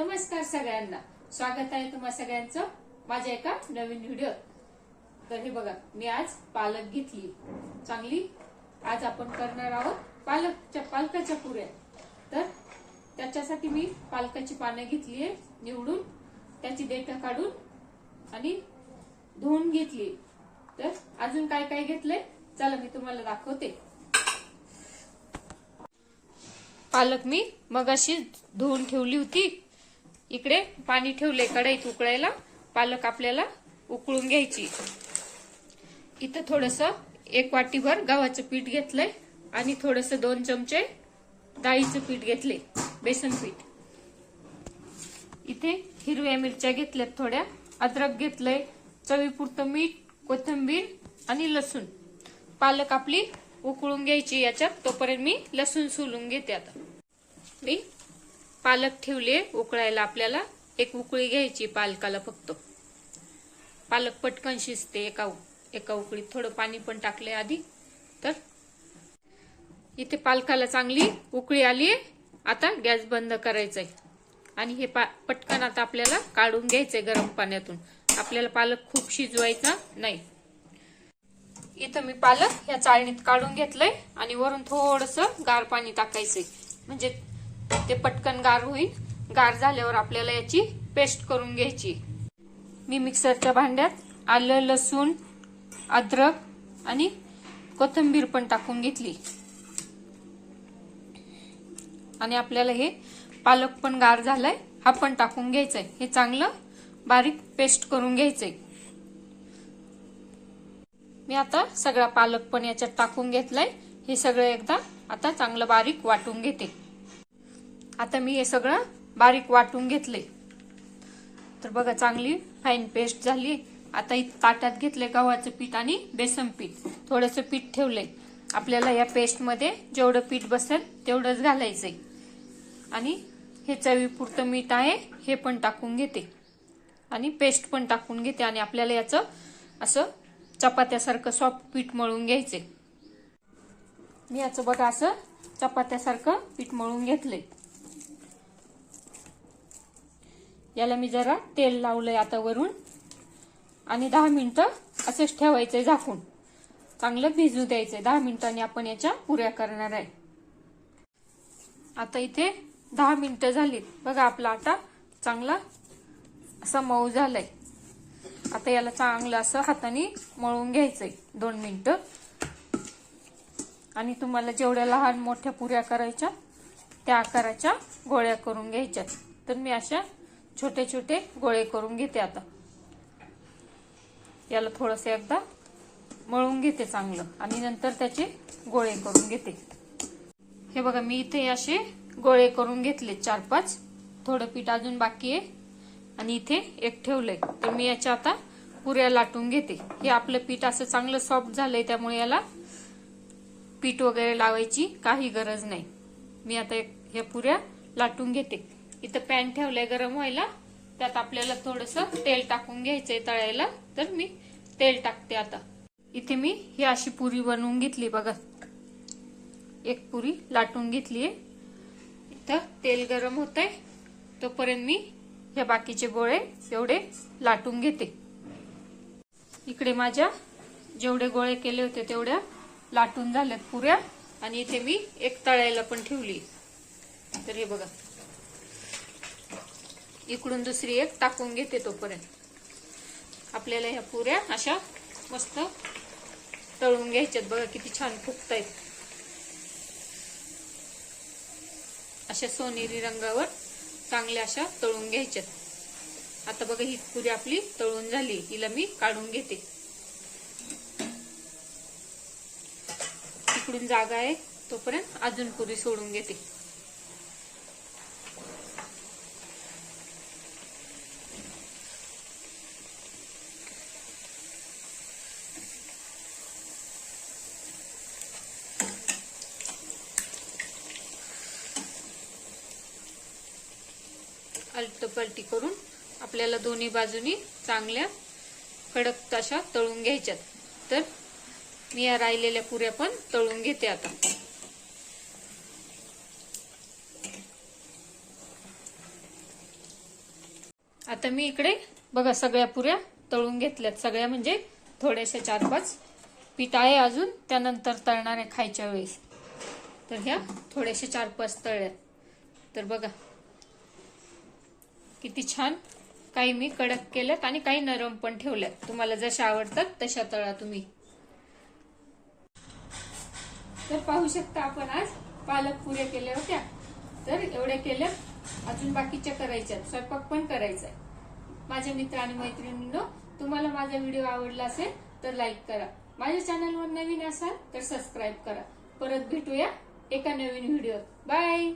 नमस्कार सगळ्यांना. स्वागत आहे तुम्हा सगळ्यांचं माझ्या एका नवीन व्हिडिओ तर हे बघा मी आज पालक घेतली. चांगली? आज आपण करणार आहोत पालकच्या पालकाच्या पुऱ्या. तर त्याच्यासाठी मी पालकाची पानं घेतलीये निवडून त्याची देठ काढून आणि धुवून घेतली. तर अजून काय काय घेतलंय? चला मी तुम्हाला दाखवते. पालक मी मगाशी धुवून ठेवली होती. इकडे पाणी ठेवले कढईत उकळायला पालक आपल्याला उकळून घ्यायची. इथं थोडस एक वाटीभर गव्हाचं पीठ घेतलंय आणि थोडस दोन चमचे डाळीचं पीठ घेतले बेसन पीठ. इथे हिरव्या मिरच्या घेतल्यात थोड्या अद्रक घेतलंय चवीपुरतं मीठ कोथिंबीर आणि लसूण. पालक आपली उकळून घ्यायची याच्यात तोपर्यंत मी लसूण सोलून घेते आता. मी पालक ठेवले उकळायला आपल्याला. एक उकळी घ्यायची पालकाला फक्त. पालक पटकन शिजते एका एका उकळीत. थोडं पाणी पण टाकले आधी तर. इथे पालकाला चांगली उकळी आली आता गॅस बंद करायचा आहे आणि हे पा पटकन आता आपल्याला काढून घ्यायचंय गरम पाण्यातून. आपल्याला पालक खूप शिजवायचा नाही. इथं मी पालक ह्या चाळणीत काढून घेतलंय आणि वरून थोडस गार पाणी टाकायचंय. म्हणजे ते पटकन गार होईल. गार झाल्यावर आपल्याला याची पेस्ट करून घ्यायची. मी मिक्सरच्या भांड्यात आलं लसूण अद्रक आणि कोथिंबीर पण टाकून घेतली. आणि आपल्याला हे पालक पण गार झालाय हा पण टाकून घ्यायचंय. हे चांगलं बारीक पेस्ट करून घ्यायचंय. मी आता सगळा पालक पण याच्यात टाकून घेतलाय. हे सगळं एकदा आता चांगलं बारीक वाटून घेते. आता मी हे सगळं बारीक वाटून घेतले तर बघा चांगली फाईन पेस्ट झाली. आता इथं ताट्यात घेतले गव्हाचं पीठ आणि बेसन पीठ. थोडंसं पीठ ठेवलंय. आपल्याला या पेस्टमध्ये जेवढं पीठ बसेल तेवढंच घालायचंय. आणि हे चवीपुरतं मीठ आहे हे पण टाकून घेते. आणि पेस्ट पण टाकून घेते आणि आपल्याला याचं असं चपात्यासारखं सॉफ्ट पीठ मळून घ्यायचे मी याचं बघा असं चपात्यासारखं पीठ मळून घेतलंय. याला मी जरा तेल लावलंय आता वरून. आणि दहा मिनिटं असंच ठेवायचंय झाकून. चांगलं भिजू द्यायचंय. दहा मिनिटांनी आपण याच्या पुऱ्या करणार आहे. आता इथे दहा मिनिटं झालीत. बघा आपला आटा चांगला असा मऊ झालाय. आता याला चांगलं असं हाताने मळून घ्यायचंय. दोन मिनिटं. आणि तुम्हाला जेवढ्या लहान मोठ्या पुऱ्या करायच्या त्या आकाराच्या गोळ्या करून घ्यायच्या तर मी अशा छोटे छोटे गोळे करून घेते आता. याला थोडस एकदा मळून घेते चांगलं आणि नंतर त्याचे गोळे करून घेते. हे बघा मी इथे असे गोळे करून घेतले चार पाच. थोडं पीठ अजून बाकी आहे. आणि इथे एक ठेवलंय. तर मी याच्या आता पुऱ्या लाटून घेते. हे आपलं पीठ असं चांगलं सॉफ्ट झालंय त्यामुळे याला पीठ वगैरे लावायची काही गरज नाही. मी आता एक ह्या पुऱ्या लाटून घेते. इथं पॅन ठेवलंय गरम व्हायला. त्यात आपल्याला थोडस तेल टाकून घ्यायचंय तळायला. तर मी तेल टाकते आता. इथे मी ही अशी पुरी बनवून घेतली बघा. एक पुरी लाटून घेतलीये. इथं तेल गरम होत आहे तोपर्यंत मी ह्या बाकीचे गोळे एवढे लाटून घेते. इकडे माझ्या जेवढे गोळे केले होते तेवढ्या लाटून झाल्यात पुऱ्या. आणि इथे मी एक तळायला पण ठेवली. तर हे बघा. इकडून दुसरी एक टाकून घेते तोपर्यंत. आपल्याला ह्या पुऱ्या अशा मस्त तळून घ्यायच्यात. बघा किती छान फुगतायत. अशा सोनेरी रंगावर चांगल्या अशा तळून घ्यायच्यात. आता बघा ही पुरी आपली तळून झाली. हिला मी काढून घेते. इकडून जागा आहे तोपर्यंत अजून पुरी सोडून घेते. पलटी करून आपल्याला दोन्ही बाजूनी चांगल्या कडक तशा तळून घ्यायच्यात. तर मी या राहिलेल्या पुऱ्या पण तळून घेते आता. आता मी इकडे बघा सगळ्या पुऱ्या तळून घेतल्यात. सगळ्या म्हणजे थोड्याशा चार पाच पीठ आहे अजून त्यानंतर तळणार आहे खायच्या वेळेस. तर ह्या थोड्याशा चार पाच तळल्यात तर बघा किती छान. काही मी कडक केल्यात आणि काही नरम पण ठेवल्यात तुम्हाला जशा आवडतात तशा तळा तुम्ही तर पाहू शकता आपण आज पालक पुऱ्या केल्या होत्या. तर एवढ्या केल्या. अजून बाकीच्या करायच्या स्वयंपाक पण करायचा आहे माझ्या मित्र आणि मैत्रिणींनो तुम्हाला माझा व्हिडिओ आवडला असेल तर लाईक करा. माझ्या चॅनलवर नवीन असाल तर सबस्क्राईब करा. परत भेटूया एका नवीन व्हिडिओ बाय